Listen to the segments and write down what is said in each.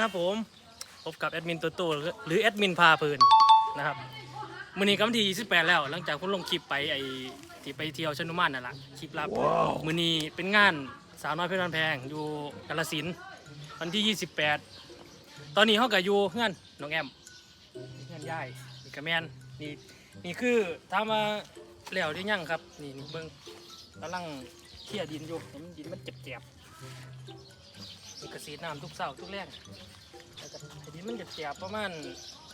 ครับผมพบกับแอดมินตัวโตหรือแอดมินพาเพลินนะครับมื้อนี้ก็วันที่28 แล้ว หลังจากคุณลงคลิปไปไอ้ที่ไปเที่ยวชะนุมานนั่นแหละคลิปลับมื้อนี้เป็นงานสาวน้อยเพชรบ้านแพงอยู่กาฬสินธุ์วันที่ 28 ตอนนี้เขาก็อยู่เฮือนน้องแอมเฮือนยายนี่ก็แม่นนี่นี่คือถามว่าแล้วหรือยังครับ นี่นี่เบิ่งกำลังเคลียร์ดินอยู่เห็นดินมันเจ็บๆ นี่กสีน้ำทุกเสาร์ทุกแรงแล้วก็ไอ้ดินมันจะเจียประมาณ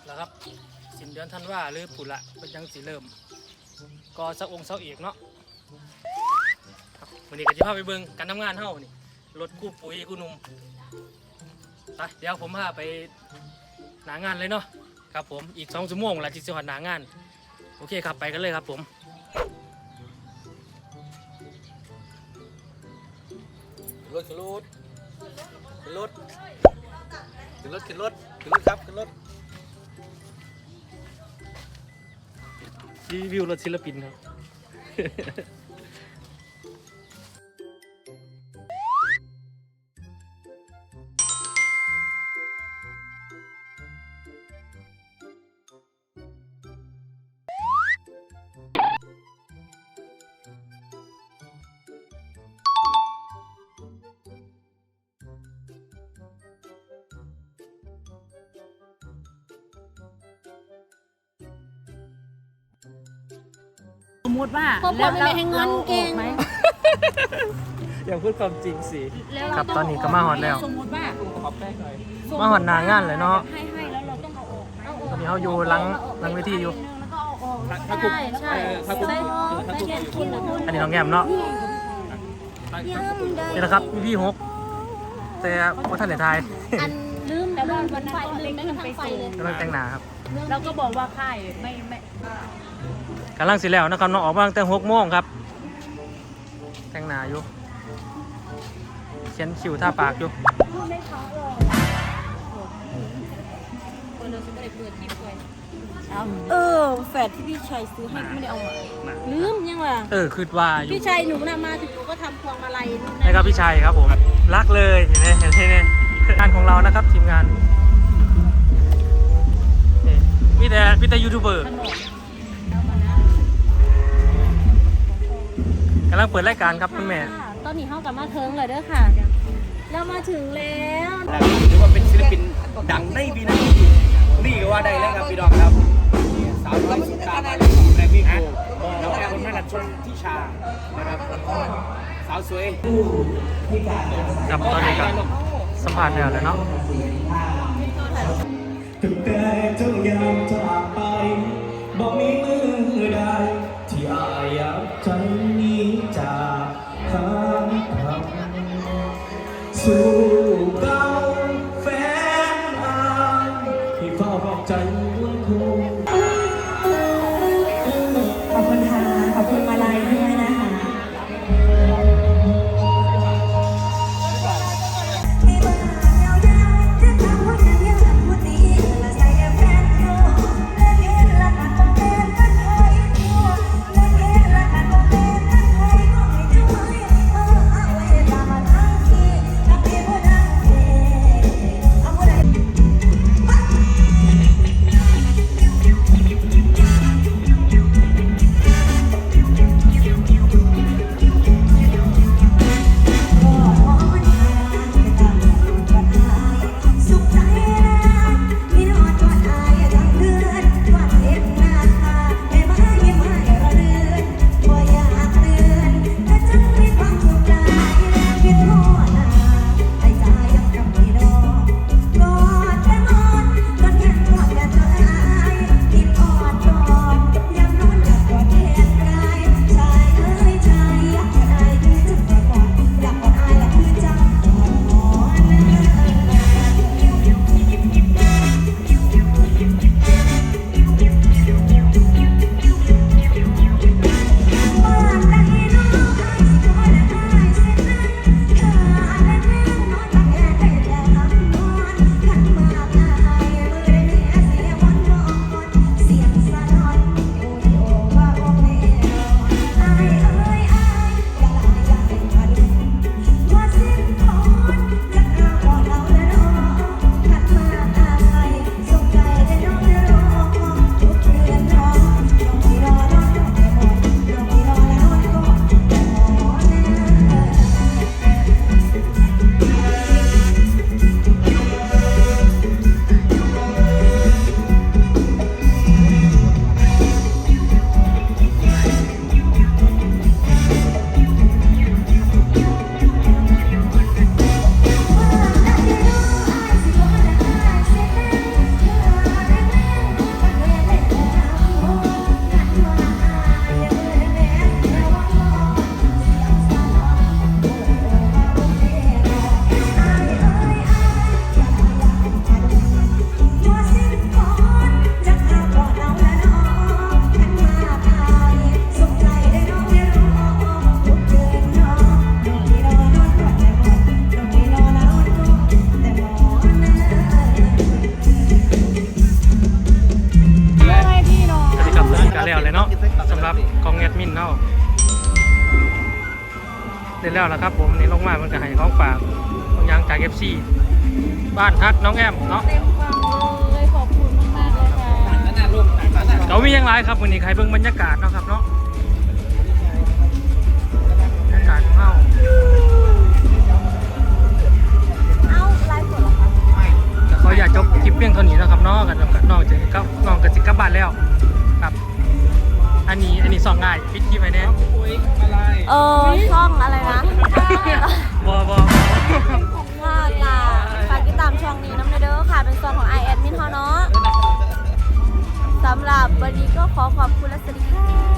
แล้วครับ สินเดือนธันวาหรือปุระมันยังสีเริ่มก็สะองค์เสาเอกเนาะวันนี้ก็จะพาไปเบิ่งการทำงานเฮานี่รถกู้ปุ๋ยกู้นุ่มไปเดี๋ยวผมพาไปหนางานเลยเนาะครับผมอีกสองชั่วโมงหลังจากจังหวัดหนางาน โอเคครับไปกันเลยครับผมรถขึ้นรถ ขึ้นรถขึ้นรถขึ้นรถขึ้นรถครับขึ้นรถรีวิวรถศิลปินครับ ติว่าครอบครัวไม่ได้ให้เงินเก่งไหมอย่าพูดความจริงสิ แล้วครัเราบต้องตอนนี้ก็มาฮอดแล้ว สมมติว่าขอบแป้งหน่อยมาหอดหนางานเลยเนาะ ให้ให้แล้วเราต้องเอาออกไหมตอนนี้เขาอยู่หลังหลังเวทีอยู่ แล้วก็เอาออกถ้ากลุ่มใช่ใช่เออถ้ากลุ่มใช่ถ้ากลุ่มใช่อยู่กินแล้วอันนี้น้องแงมเนาะถ้ากลุ่มนี่แหละครับพี่พี่หกแต่ว่าท่านไหนทาย อันลืม แต่ว่าวันนั้นลืมได้ทั้งไฟเลยกำลังแต่งหนาครับเราก็บอกว่าค่ายไม่ไม่กำลังสิแล้วนะครับน้องออกมาตั้งแต่หกโมงครับ แต่งหนาอยู่เขียนคิวท่าปากอยู่คนเราจะไม่ได้เปิดคลิปเลยเออแฟดที่พี่ชัยซื้อให้ไม่ได้เอามาลืมยังวะเออคือว่าอยู่พี่ชายหนูน่ะมาถึงหนูก็ทำพวงมาลัยนู่นนะครับพี่ชัยครับผมรักเลยเห็นไหมเห็นไหม เนี่ยงานของเรานะครับทีมงานนี่มีแต่มีแต่ยูทูบเบอร์กำลังเปิดรายการครับคุณแม่ตอนนี้เข้ากลับมาเทิงเลยเด้อค่ะ เรามาถึงแล้วถือว่าเป็นศิลปินดังในวีนาทีนี่ก็ว่าได้แล้วครับพี่น้องครับนี่สาวน้อยสุดตามาจากแกรมมี่โกน้องแอมนันชนทิชานะครับสาวสวย กับตอนนี้ก็ สัมผัสแล้วเลยเนาะถึงแต่เจ้ายังจากไปบอกมีมือใดที่อายอยาใจนี้จากหางทำ เสร็จแล้วล่ะครับผมนี่ลงมามันก็ให้ของฝากบางอย่างจาก FC บ้านฮักน้องแอมเนาะเต็มกล่องเลยขอบคุณมากๆเลยค่ะนั่นน่ะลูกนั่นน่ะเขามีหยังไรครับวันนี้ใครเบิ่งบรรยากาศเนาะครับเนาะ ช่องอะไรนะบอบอว่าล่ะฝากติดตามช่องนี้น้ำเด้อค่ะ เป็นช่องของ i อเอดมินเฮาเนาะสำหรับวันนี้ก็ขอขอบคุณและสวัสดีค่ะ